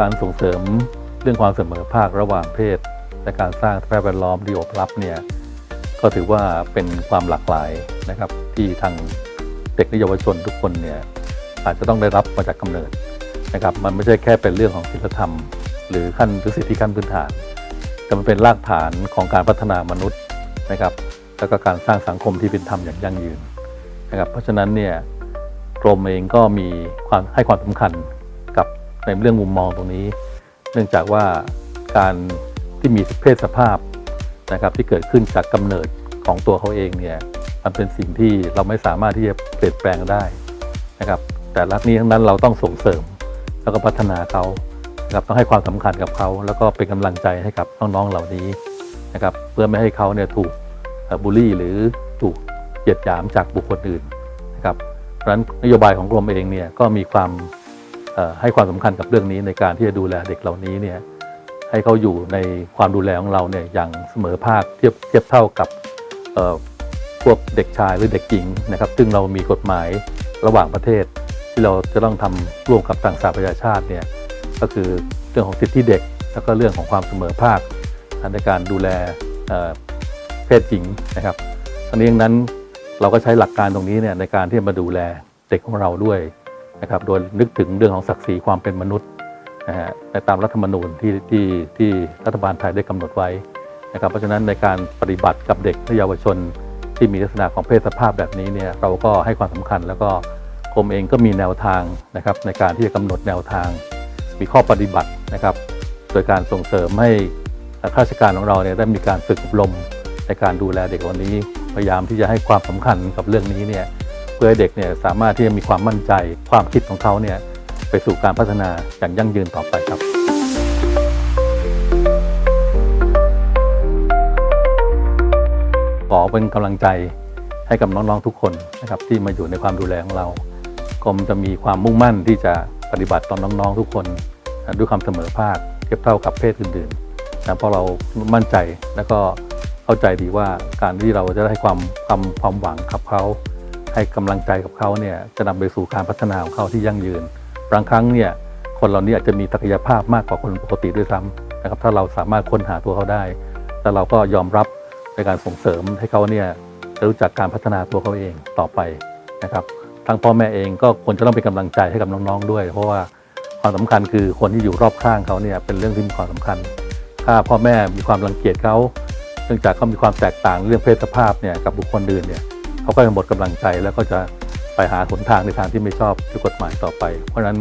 การส่งเสริมเรื่องความเสมอภาคระหว่างเพศ และการสร้างสภาพแวดล้อมที่อบรับเนี่ยก็ถือว่าเป็นความหลากหลายนะครับที่ทางเด็กและเยาวชนทุกคนเนี่ยอาจจะต้องได้รับมาจากกำเนิดนะครับมันไม่ใช่แค่เป็นเรื่องของศีลธรรม หรือขั้นหรือสิทธิขั้นพื้นฐาน แต่มันเป็นรากฐานของการพัฒนามนุษย์นะครับแล้วก็การสร้างสังคมที่เป็นธรรมอย่างยั่งยืนนะครับเพราะฉะนั้นเนี่ยกรมเองก็มีความให้ความสำคัญ ในเรื่องมุมมองตรงนี้ เนื่องจากว่าการที่มีเพศสภาพนะครับที่เกิดขึ้นจากกำเนิดของตัวเขาเองเนี่ยมันเป็นสิ่งที่เราไม่สามารถที่จะเปลี่ยนแปลงได้นะครับแต่ละนี้ทั้งนั้นเราต้องส่งเสริม แล้วก็พัฒนาเขานะครับต้องให้ความสำคัญกับเขา แล้วก็เป็นกำลังใจให้กับน้องๆเหล่านี้นะครับเพื่อไม่ให้เขาเนี่ยถูกบูลลี่หรือถูกเหยียดหยามจากบุคคลอื่นนะครับเพราะฉะนั้นนโยบายของกรมเองเนี่ยก็มีความ ให้ความสำคัญกับเรื่องนี้ในการที่จะดูแลเด็กเหล่านี้เนี่ยให้เขาอยู่ในความดูแลของเราเนี่ยอย่างเสมอภาคเทียบเทียบเท่ากับพวกเด็กชายหรือเด็กหญิงนะครับ ซึ่งเรามีกฎหมายระหว่างประเทศ ที่เราจะต้องทำร่วมกับต่างสหประชาชาติเนี่ยก็คือเรื่องของสิทธิเด็ก แล้วก็เรื่องของความเสมอภาคในการดูแลเเพศหญิงนะครับทั้งนี้ทั้งนั้นเราก็ใช้หลักการตรงนี้เนี่ยในการที่มาดูแลเด็กของเราด้วย นะครับโดยนึกถึงเรื่องของศักดิ์ศรีความเป็นมนุษย์นะฮะในตามรัฐธรรมนูญที่ที่ที่รัฐบาลไทยได้กำหนดไว้นะครับเพราะฉะนั้นในการปฏิบัติกับเด็กและเยาวชนที่มีลักษณะของเพศสภาพแบบนี้เนี่ยเราก็ให้ความสำคัญแล้วก็กรมเองก็มีแนวทางนะครับในการที่จะกำหนดแนวทาง มีข้อปฏิบัตินะครับ โดยการส่งเสริมให้ข้าราชการของเราเนี่ยได้มีการฝึกอบรมในการดูแลเด็กวันนี้พยายามที่จะให้ความสำคัญกับเรื่องนี้เนี่ย พื่อให้เด็กเนี่ยสามารถที่จะมีความมั่นใจความคิดของเขาเนี่ยไปสู่การพัฒนาอย่างยั่งยืนต่อไปครับขอเป็นกำลังใจให้กับน้องๆทุกคนนะครับที่มาอยู่ในความดูแลของเรากรมจะมีความมุ่งมั่นที่จะปฏิบัติต่อน้องๆทุกคนด้วยความเสมอภาคเทียบเท่ากับเพศอื่นๆนะเพราะเรามั่นใจแล้วก็เข้าใจดีว่าการที่เราจะได้ให้ความความความหวังกับเขา ให้กำลังใจกับเขาเนี่ยจะนำไปสู่การพัฒนาของเขาที่ยั่งยืนบางครั้งเนี่ยคนเรานี่ยอาจจะมีศักยภาพมากกว่าคนปกติด้วยซ้ำนะครับถ้าเราสามารถค้นหาตัวเขาได้ แล้วเราก็ยอมรับในการส่งเสริมให้เขาเนี่ยรู้จักการพัฒนาตัวเขาเองต่อไปนะครับทั้งพ่อแม่เองก็ควรจะต้องเป็นกำลังใจให้กับน้องๆด้วย เพราะว่าความสำคัญคือคนที่อยู่รอบข้างเขาเนี่ยเป็นเรื่องที่มีความสำคัญ ถ้าพ่อแม่มีความรังเกียจเขาเนื่องจากเขามีความแตกต่างเรื่องเพศสภาพเนี่ยกับบุคคลอื่นเนี่ย เขาก็จะหมดกำลังใจแล้วก็จะไปหาหนทางในทางที่ไม่ชอบด้วยกฎหมายต่อไป เพราะฉะนั้น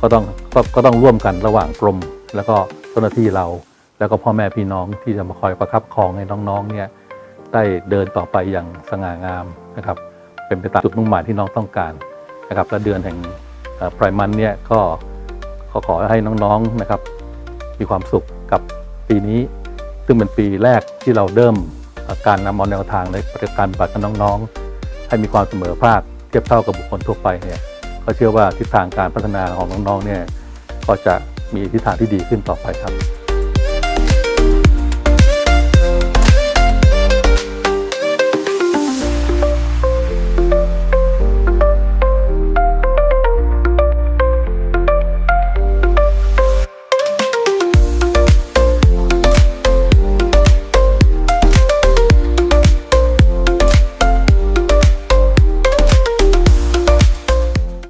ก็ต้องก็ก็ต้องร่วมกันระหว่างกรม แล้วก็เจ้าหน้าที่เรา แล้วก็พ่อแม่พี่น้องที่จะมาคอยประคับครองให้น้องๆเนี่ยได้เดินต่อไปอย่างสง่างามนะครับ เป็นไปตามจุดมุ่งหมายที่น้องต้องการนะครับและเดือนแห่งไพรมันเนี่ยก็ขอขอให้น้องๆนะครับ มีความสุขกับปีนี้ ซึ่งเป็นปีแรกที่เราเริ่ม การนำเอาแนวทางในการปฏิบัติกับน้องๆ ให้มีความเสมอภาคเทียบเท่ากับบุคคลทั่วไปเนี่ยก็เชื่อว่าทิศทางการพัฒนาของน้องๆเนี่ยก็จะมีทิศทางที่ดีขึ้นต่อไปครับ